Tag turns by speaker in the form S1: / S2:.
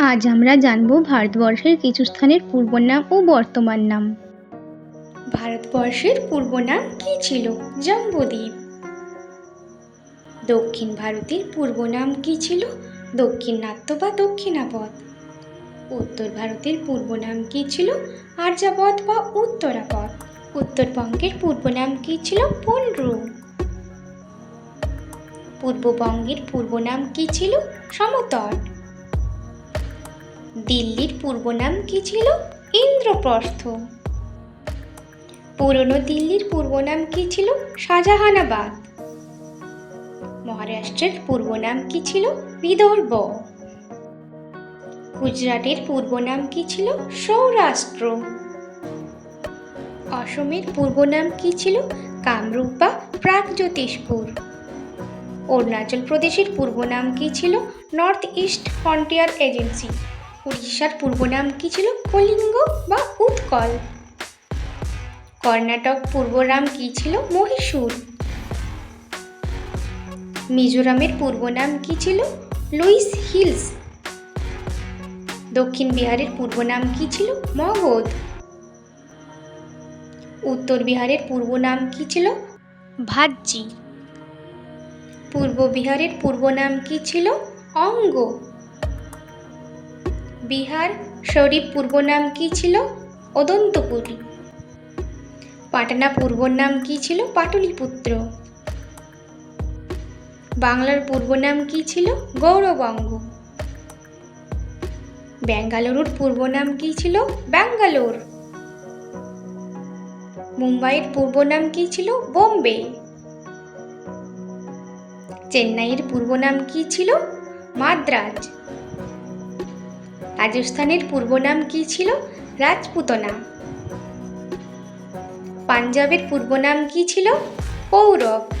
S1: আজ আমরা জানব ভারতবর্ষের কিছু স্থানের পূর্ব নাম ও বর্তমান নাম।
S2: ভারতবর্ষের পূর্ব নাম কী ছিল? জম্বুদ্বীপ দক্ষিণ ভারতের পূর্ব নাম কী ছিল? দক্ষিণাত্য বা দক্ষিণাপথ উত্তর ভারতের পূর্ব নাম কী ছিল? আর্যাপথ বা উত্তরাপথ উত্তরবঙ্গের পূর্ব নাম কী ছিল? পুনরু। পূর্ববঙ্গের পূর্ব নাম কী ছিল? সমতট। দিল্লির পূর্ব নাম কী ছিল? ইন্দ্রপ্রস্থ। পুরনো দিল্লির পূর্ব নাম কী ছিল? শাহজাহানাবাদ। মহারাষ্ট্রের পূর্ব নাম কী ছিল? বিদর্ভ। গুজরাটের পূর্ব নাম কী ছিল? সৌরাষ্ট্র। অসমের পূর্ব নাম কী ছিল? কামরূপ বা প্রাগজ্যোতিষপুর। অরুণাচল প্রদেশের পূর্ব নাম কী ছিল? North east frontier agency. উড়িষ্যার পূর্ব নাম কী ছিল? কলিঙ্গ বা উৎকল। কর্ণাটক পূর্ব নাম কী ছিল? মহীশূর। মিজোরামের পূর্ব নাম কী ছিল? Lewis Hills. দক্ষিণ বিহারের পূর্ব নাম কী ছিল? মগধ। উত্তর বিহারের পূর্ব নাম কী ছিল? ভাজ্জি পূর্ব বিহারের পূর্ব নাম কী ছিল? অঙ্গ। বিহার শরীফ পূর্ব নাম কী ছিল? অদন্তপুরী। পাটনা পূর্ব নাম কী ছিল? পাটলিপুত্র। বাংলার পূর্ব নাম কী ছিল? গৌরবঙ্গ। বেঙ্গালুরুর পূর্ব নাম কী ছিল? ব্যাঙ্গালোর। মুম্বাইয়ের পূর্ব নাম কী ছিল? বোম্বে। চেন্নাইয়ের পূর্ব নাম কী ছিল? মাদ্রাজ। রাজস্থানের পূর্ব নাম কী ছিল? রাজপুতনা পাঞ্জাবের পূর্ব নাম কী ছিল? পৌরব।